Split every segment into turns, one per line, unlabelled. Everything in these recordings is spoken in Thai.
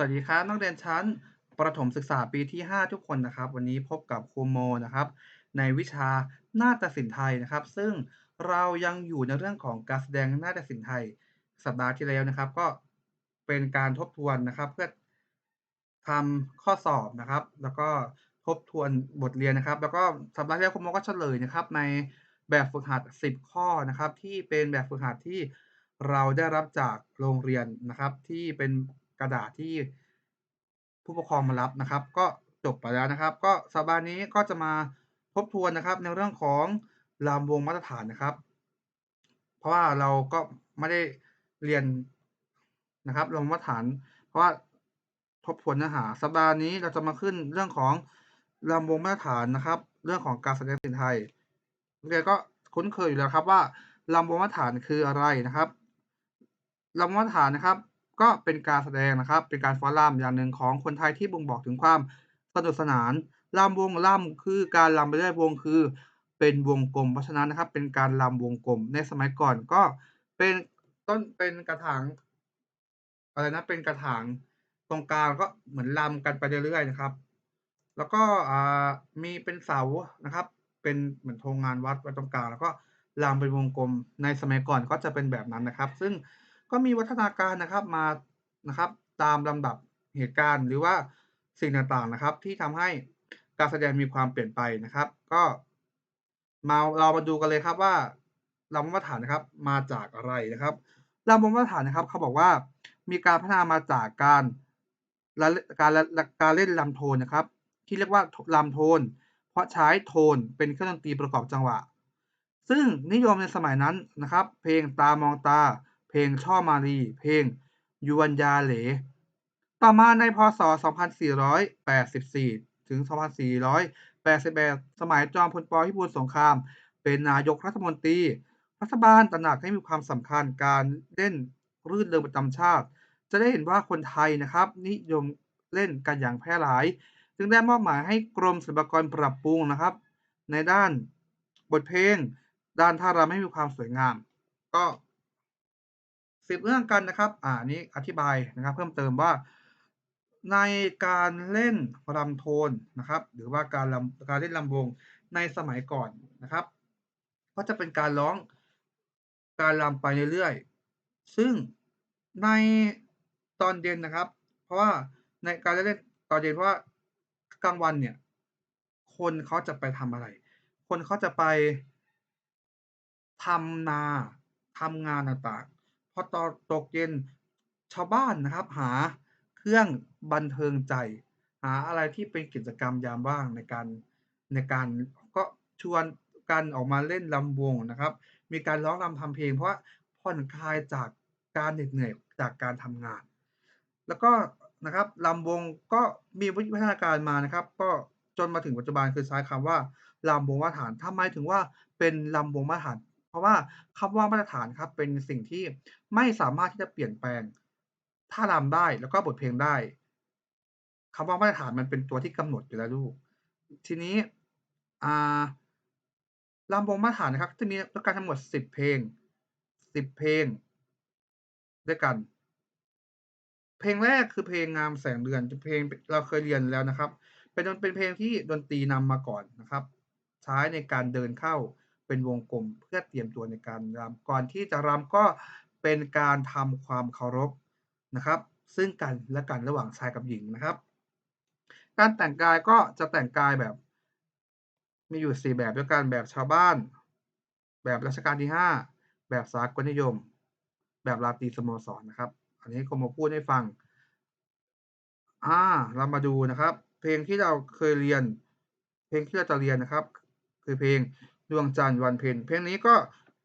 สวัสดีครับนักเรียนชั้นประถมศึกษาปีที่ 5 ทุกคนนะครับ วันนี้พบกับครูโมนะครับ ในวิชานาฏศิลป์ไทยนะครับ ซึ่งเรายังอยู่ในเรื่องของการแสดงนาฏศิลป์ไทย สัปดาห์ที่แล้วนะครับ ก็เป็นการทบทวนนะครับ เพื่อทำข้อสอบนะครับ แล้วก็ทบทวนบทเรียนนะครับ แล้วก็สัปดาห์ที่แล้วครูโมก็เฉลยนะครับ ในแบบฝึกหัด 10 ข้อนะครับ ที่เป็นแบบฝึกหัดที่เราได้รับจากโรงเรียนนะครับ ที่เป็น กระดาษที่ผู้ปกครองมารับนะครับ ก็จบไปแล้วนะครับ ก็สัปดาห์นี้ก็จะมาทบทวนนะครับ ในเรื่องของลำวงมาตรฐานนะครับ เพราะว่าเราก็ไม่ได้เรียนนะครับลงมาตรฐาน เพราะว่าทบทวนเนื้อหาสัปดาห์นี้เราจะมาขึ้นเรื่องของลำวงมาตรฐานนะครับ เรื่องของการแสดงศิลป์ไทยนักเรียนก็คุ้นเคยอยู่แล้วครับว่าลำวงมาตรฐานคืออะไรนะครับลำวงมาตรฐานนะครับ ก็เป็นการแสดงนะครับ เป็นการฟ้อนรำอย่างหนึ่งของคนไทยที่บ่งบอกถึงความสนุกสนานลำวงลำคือการลำไปเรื่อยวงคือ เป็นวงกลมเพราะฉะนั้นนะครับ เป็นการลำวงกลมในสมัยก่อนก็เป็นต้นเป็นกระถางอะไรนะเป็นกระถางตรงกลางก็เหมือนลำกันไปเรื่อยๆนะครับ แล้วก็มีเป็นเสานะครับ เป็นเหมือนธงงานวัดไว้ตรงกลางแล้วก็ลำเป็นวงกลมในสมัยก่อนก็จะเป็นแบบนั้นนะครับ ซึ่ง ก็มีวัฒนาการนะครับมานะครับตามลำดับเหตุการณ์ หรือว่าสิ่งต่างๆนะครับ ที่ทำให้การแสดงมีความเปลี่ยนไปนะครับ ก็มาเรามาดูกันเลยครับว่าลำมาตรฐานนะครับมาจากอะไรนะครับลำมาตรฐานนะครับ เขาบอกว่ามีการพัฒนามาจากการการการเล่นลำโทนนะครับ ที่เรียกว่าลำโทน เพราะใช้โทนเป็นเครื่องดนตรีประกอบจังหวะ ซึ่งนิยมในสมัยนั้นนะครับ เพลงตามองตา เพลงช่อมารีเพลงยวนยาเหล ต่อมาในพศ 2484 ถึง 2488สมัยจอมพลปพิบูลสงคราม เป็นนายกรัฐมนตรี รัฐบาลตระหนักให้มีความสำคัญการเล่นรื่นเริงประจำชาติ จะได้เห็นว่าคนไทยนะครับ นิยมเล่นกันอย่างแพร่หลาย จึงได้มอบหมายให้กรมศิลปากรปรับปรุงนะครับ ในด้านบทเพลง ด้านท่ารำให้มีความสวยงาม ก็ สืบเนื่องกันนะครับ อ่านี้อธิบายนะครับ เพิ่มเติมว่า ในการเล่นรำโทนนะครับ หรือว่าการลำการเล่นลำวงในสมัยก่อนนะครับ ก็จะเป็นการร้องการลำไปเรื่อยๆ ซึ่งในตอนเย็นนะครับ เพราะว่าในการเล่นตอนเย็นเพราะว่ากลางวันเนี่ย คนเขาจะไปทำอะไร คนเขาจะไปทำนาทำงานต่างๆ อตอนตกเย็นชาวบ้านนะครับ หาเครื่องบันเทิงใจ หาอะไรที่เป็นกิจกรรมยามว่างในการในการก็ชวนกันออกมาเล่นลำวงนะครับ มีการร้องรำทำเพลง เพราะผ่อนคลายจากการเหน็ดเหนื่อยจากการทำงาน แล้วก็นะครับลำวงก็มีวิวัฒนาการมานะครับ ก็จนมาถึงปัจจุบันคือใช้คำว่าลำวงมาตรฐานทำไมถึงว่าเป็นลำวงมาตรฐาน ราะว่าคำว่ามาตรฐานครับเป็นสิ่งที่ไม่สามารถที่จะเปลี่ยนแปลงท่ารำได้แล้วก็บทเพลงได้คำว่ามาตรฐานมันเป็นตัวที่กำหนดอยู่แล้วลูก ทีนี้อ่าลำวงมาตรฐานนะครับ จะมีด้วยกันทั้งหมด10เพลง10เพลง ด้วยกัน เพลงแรกคือเพลงงามแสงเดือนเป็นเพลงเราเคยเรียนแล้วนะครับ เป็นเป็นเพลงที่ดนตรีนำมาก่อนนะครับ ใช้ในการเดินเข้า เป็นวงกลมเพื่อเตรียมตัวในการรำก่อนที่จะรำก็เป็นการทำความเคารพนะครับ ซึ่งกันและกันระหว่างชายกับหญิงนะครับ การแต่งกายก็จะแต่งกายแบบ มีอยู่ 4 แบบด้วยกันแบบชาวบ้าน แบบรัชกาลที่ 5 แบบสากลนิยม แบบราตรีสโมสรนนะครับ อันนี้คงมาพูดให้ฟังอ่าเรามาดูนะครับ เพลงที่เราเคยเรียน เพลงที่เราจะเรียนนะครับ คือเพลง ดวงจันทร์วันเพ็ญเพลงนี้ก็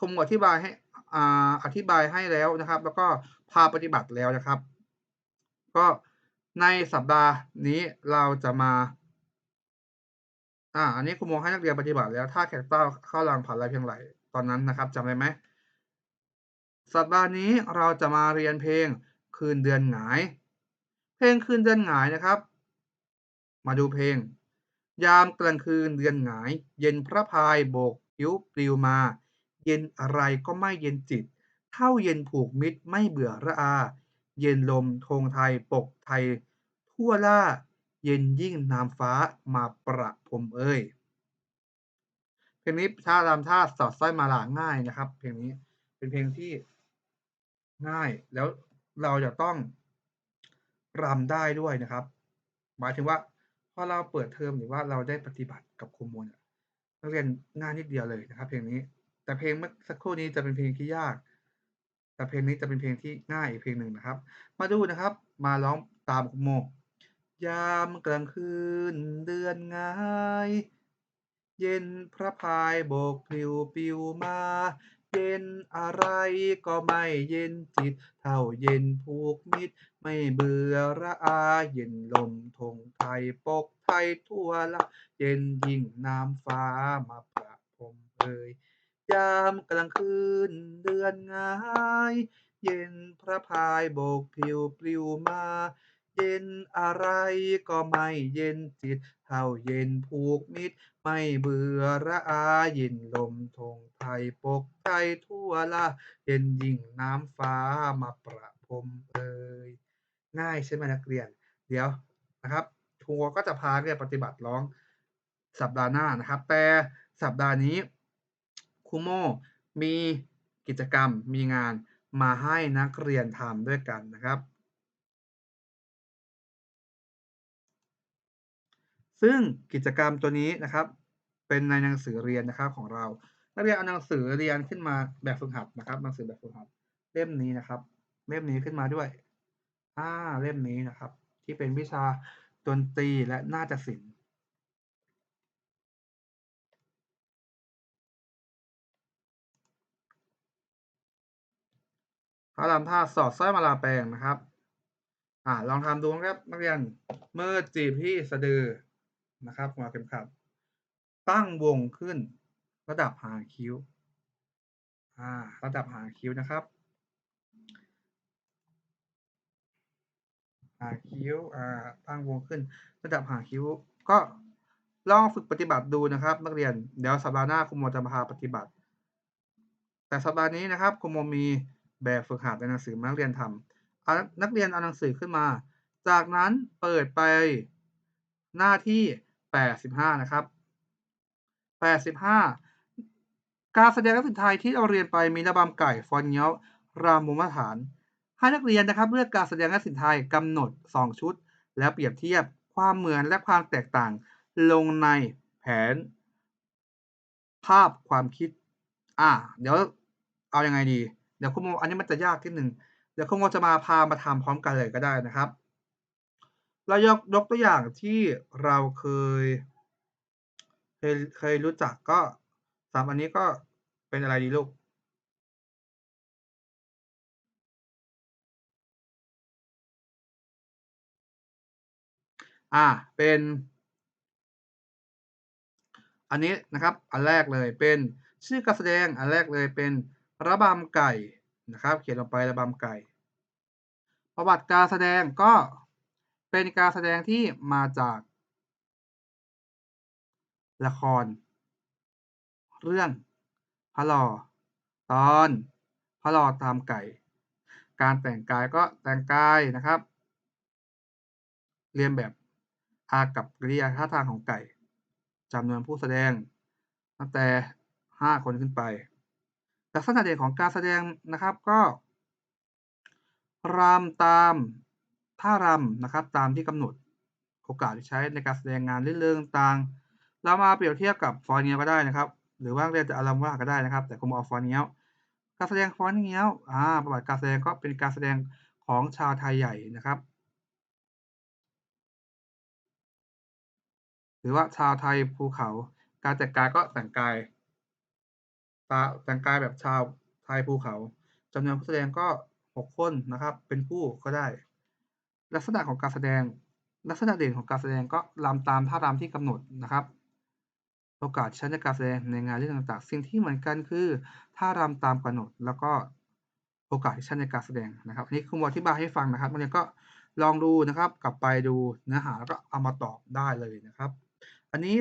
คงอธิบายให้อ่าอธิบายให้แล้วนะครับ แล้วก็พาปฏิบัติแล้วนะครับ ก็ในสัปดาห์นี้เราจะมาอ่าอันนี้ครูโมให้นักเรียนปฏิบัติแล้วถ้าแขกเต้าเข้ารังผ่านไรเพียงไรตอนนั้นนะครับจำได้ไหมสัปดาห์นี้เราจะมาเรียนเพลงคืนเดือนหงาย เพลงคืนเดือนหงายนะครับ มาดูเพลง ยามกลางคืนเดือนหงาย เย็นพระพายโบกผิวปลิวมา เย็นอะไรก็ไม่เย็นจิต เท่าเย็นผูกมิตรไม่เบื่อระอา เย็นลมธงไทยปกไทย ทั่วล่า เย็นยิ่งน้ำฟ้ามาประพรมเอ้ยเพลงนี้ท่ารำท่าสอดสร้อยมาลาง่ายนะครับ เพลงนี้เป็นเพลงที่ง่ายแล้วเราจะต้องรำได้ด้วยนะครับ หมายถึงว่า อเราเปิดเทอมหรือว่าเราได้ปฏิบัติกับครูมนต์นักเรียนง่ายนิดเดียวเลยนะครับ เพลงนี้ แต่เพลงเมื่อสักครู่นี้จะเป็นเพลงที่ยาก แต่เพลงนี้จะเป็นเพลงที่ง่ายอีกเพลงหนึ่งนะครับ มาดูนะครับ มาร้องตามครูโมยามกลางคืนเดือนง่าย เย็นพระพายโบกปลิวปลิวมา ย็นอะไรก็ไม่เย็นจิต เท่าเย็นผูกมิตร ไม่เบื่อระอาเย็นลมธงไทยปกไทยทั่วล่าเย็นยิ่งน้ำฟ้ามาประพรมเอยยามกลางคืนเดือนงาย เย็นพระพายโบกปลิวปลิวมา เย็นอะไรก็ไม่เย็นจิต เท่าเย็นผูกมิตร ไม่เบื่อระอาย็นลมธงไทยปกไทยทั่วล่าเย็นยิ่งน้ำฟ้ามาประพรมเอยง่ายใช่ไหมนักเรียน เดี๋ยวนะครับครูก็จะพาเรียนปฏิบัติร้องสัปดาห์หน้านะครับ แต่สัปดาห์นี้ครูโม่มีกิจกรรมมีงานมาให้นักเรียนทำด้วยกันนะครับ ซึ่งกิจกรรมตัวนี้นะครับ เป็นในหนังสือเรียนนะครับของเรานักเรียนเอาหนังสือเรียนขึ้นมาแบบฝึกหัดนะครับหนังสือแบบฝึกหัดเล่มนี้นะครับ เล่มนี้ขึ้นมาด้วยอ่าเล่มนี้นะครับ ที่เป็นวิชาดนตรีและนาฏศิลป์ท่ารำท่าสอดสร้อยมาลาแปลงนะครับ อ่าลองทำดูครับนักเรียนมือจีบที่สะดือ นะครับหัวเข็มขัด ตั้งวงขึ้น ระดับหางคิ้วอ่าระดับหางคิ้วนะครับหางคิ้วอ่าตั้งวงขึ้น ระดับหางคิ้ว ก็ลองฝึกปฏิบัติดูนะครับ นักเรียนเดี๋ยวสัปดาห์หน้าครูโมจะมาพาปฏิบัติ แต่สัปดาห์นี้นะครับครูโมมีแบบฝึกหัดในหนังสือนักเรียนทำเอานักเรียนเอาหนังสือขึ้นมา จากนั้นเปิดไปหน้าที่ 85 นะครับ 85 การแสดงนักศิลป์ไทยที่เราเรียนไปมีระบำไก่ฟอนเยวรำวงมาตรฐาน ให้นักเรียนนะครับเลือกการแสดงนักศิลป์ไทยกำหนด 2 ชุด แล้วเปรียบเทียบความเหมือนและความแตกต่างลงในแผน ภาพความคิด อ่า เดี๋ยวเอายังไงดี เดี๋ยวครูโมอันนี้มันจะยากนิดหนึ่งเดี๋ยวครูโมจะมาพามาทำพร้อมกันเลยก็ได้นะครับ เรายกยกตัวอย่างที่เราเคย เคยเคยรู้จักก็3อันนี้ก็เป็นอะไรดีลูก?อ่าเป็น อันนี้นะครับ อันแรกเลยเป็นชื่อการแสดงอันแรกเลยเป็นระบำไก่นะครับ เขียนลงไประบำไก่ ประวัติการแสดงก็ เป็นการแสดงที่มาจาก ละคร เรื่องพระหล่อตอนพระหล่อตามไก่ การแต่งกายก็แต่งกายนะครับเลียนแบบอากับกริยาท่าทางของไก่จำนวนผู้แสดงตั้งแต่ 5 คนขึ้นไป ลักษณะเด่นของการแสดงนะครับก็รำตาม ท่ารำนะครับตามที่กำหนดโอกาสที่ใช้ในการแสดงงานเรื่นเริงต่างเรามาเปรียบเทียบกับฟอนเงี้ยก็ได้นะครับ หรือว่าเรียนจะอารำว่าก็ได้นะครับ แต่ครูเอาฟอนเงี้ยวการแสดงฟอนเงี้ยวอาประวัติการแสดงก็เป็นการแสดงของชาวไทยใหญ่นะครับ หรือว่าชาวไทยภูเขา การแต่งกายก็แต่งกายตาแต่งกายแบบชาวไทยภูเขาจำนวนผู้แสดงก็ 6 คนนะครับ เป็นคู่ก็ได้ ลักษณะของการแสดง ลักษณะเด่นของการแสดงก็รำตามท่ารำที่กำหนดนะครับ โอกาสใช้ในการแสดงในงานเรื่องต่างๆ สิ่งที่เหมือนกันคือท่ารำตามกำหนด แล้วก็โอกาสที่ใช้ในการแสดงนะครับอันนี้ครูอธิบายให้ฟังนะครับนักเรียนก็ลองดูนะครับกลับไปดูเนื้อหาแล้วก็เอามาตอบได้เลยนะครับ อันนี้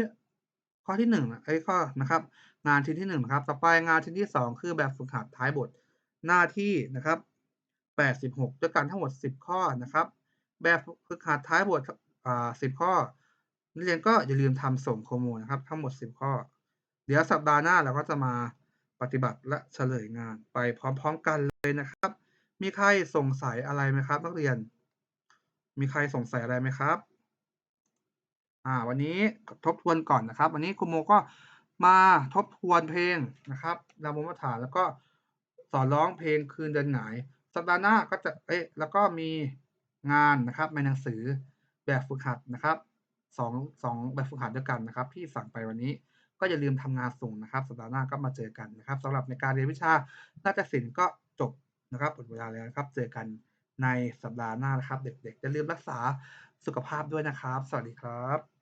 ข้อที่1เอ๊ยข้อนะครับ งานชิ้นที่1นะครับต่อไปงานชิ้นที่ 2 คือแบบฝึกหัดท้ายบทหน้าที่นะครับ86 ด้วยกันทั้งหมด 10 ข้อนะครับ แบบฝึกหัดท้ายบทอ่า10ข้อ นักเรียนก็อย่าลืมทำส่งโคโมนะครับ ทั้งหมด 10 ข้อ เดี๋ยวสัปดาห์หน้าเราก็จะมาปฏิบัติและเฉลยงานไปพร้อมๆกันเลยนะครับ มีใครสงสัยอะไรไหมครับ นักเรียน มีใครสงสัยอะไรไหมครับ?อ่าวันนี้ทบทวนก่อนนะครับ วันนี้ครูโมก็มาทบทวนเพลงนะครับดาวบนมาตรฐานแล้วก็สอนร้องเพลงคืนเดือนหงาย สัปดาห์หน้าก็จะเอ๊ะแล้วก็มี งานนะครับในหนังสือแบบฝึกหัดนะครับสองสองแบบฝึกหัดด้วยกันนะครับ ที่สั่งไปวันนี้ก็อย่าลืมทำงานส่งนะครับ สัปดาห์หน้าก็มาเจอกันนะครับสำหรับในการเรียนวิชานาฏศิลป์ก็จบนะครับหมดเวลาแล้วนะครับ เจอกันในสัปดาห์หน้านะครับ เด็กๆอย่าลืมรักษาสุขภาพด้วยนะครับ สวัสดีครับ